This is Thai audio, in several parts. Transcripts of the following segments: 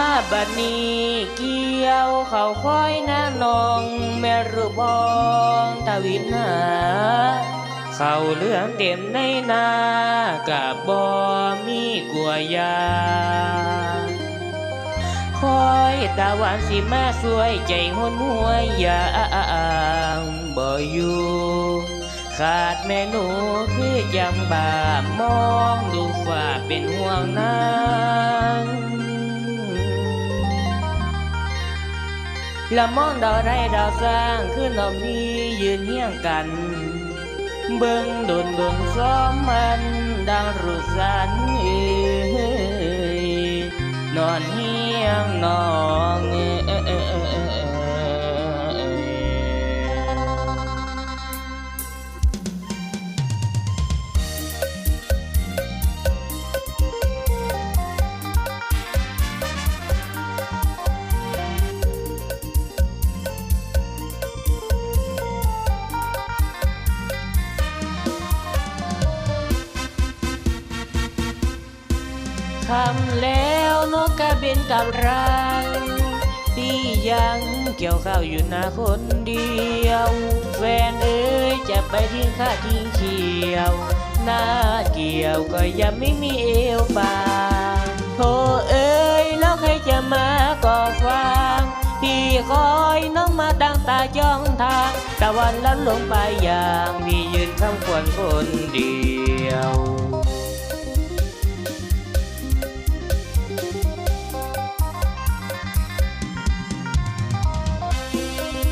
มาบัดนี้เกี่ยวเขาค่อยหน้านองแม่รูบองตาวินหาเขาเหลืองเต็มในนากับบ่มีกลัวยาคอยตาวานสิมาสวยใจหนหวยยางบ่อยู่ขาดแม่หนูคือยังบามองดูฝ่าเป็นห่วงนาง ละมองดาวไรดาวสร้างคือนอมนี้ยืนเฮียงกัน เบิ่งดนดนซ้อมมันดังรุสันเอ้ยนอนเฮียงนองเอ้ คำแล้วนกกระเบนกับรังพี่ยังเกี่ยวข้าวอยู่นาคนเดียว แฟนเอ้ยจะไปทิ้งข้าทิ้งเขียวหน้าเกี่ยวก็ยังไม่มีเอวบางโธ่เอ้ยแล้วใครจะมาก่อฟังพี่คอยน้องมาดังตาจ้องทางตะวันล้ำลงไปอย่างพี่ยืนคำควรคนเดียว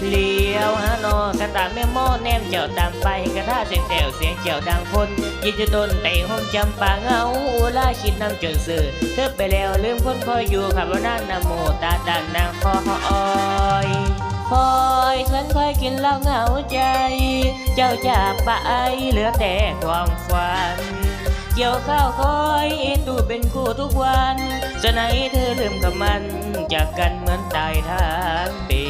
เลี้ยวหาโนสตาร์แม่โม่แนมเจ้าตามไปกระท่าเสียงแถวเสียงเจ้าดังคนยินจะต้นเตะห้องจำปาเงาอุลาคิดนำจนสื่อเธอไปแล้วลืมคนคอยอยู่ขับรถนั่นนะโมตาดันนางคอยคอยฉันคอยกินเหล้าเหงาใจ เจ้าจากไปเหลือแต่ความฝัน เกี่ยวข้าวคอยตู้เป็นคู่ทุกวันจะไหนเธอลืมกับมันจากกันเหมือนตายทางปี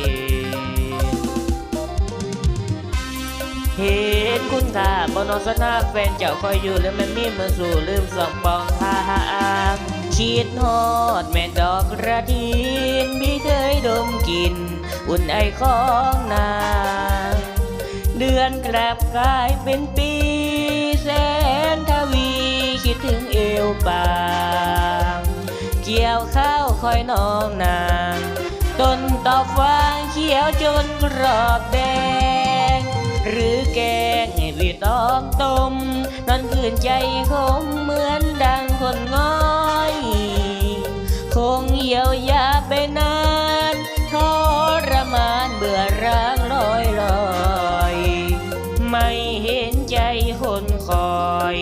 เห็นคุณค่าบนสนาแฟนเจ้าคอยอยู่แล้วมันมีมือสู่ลืมสองปองทางคิดฮอดแม่ดอกกระถินพี่เคยดมกลินอุ่นไอของนาง เดือนกลับกลายเป็นปี ถึงเอวบางเกี่ยวข้าวคอยน้องนางต้นตอบฟางเขียวจนกรอบแดง หรือแกงให้พี่ตอมต้มนั่นคืนใจคมเหมือนดังคนง้อย คงเยียวยาไปนานทรมานเบื่อร้างลอยลอย ไม่เห็นใจคนคอย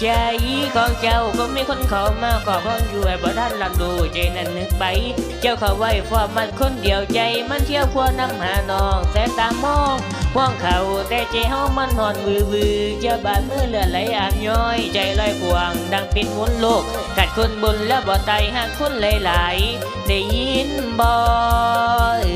ใจของเจ้าก็มีคนเขามาขอพ้องอยู่ไอ้บ่ท่านลังดูใจนั้นนึกไป เจ้าเขาไว้ฟอร์มันคนเดียวใจมันเที่ยวพัวนำหานองแสตามองห่วงเขาแต่ใจเฮามันหอนวือวือเจ้าบาดมือเลือดไหลอาบย้อย ใจลอยกวางดังเป็นวนโลกกัดคนบนแล้วบ่ไตหักคนหลายๆได้ยินบ่เอ่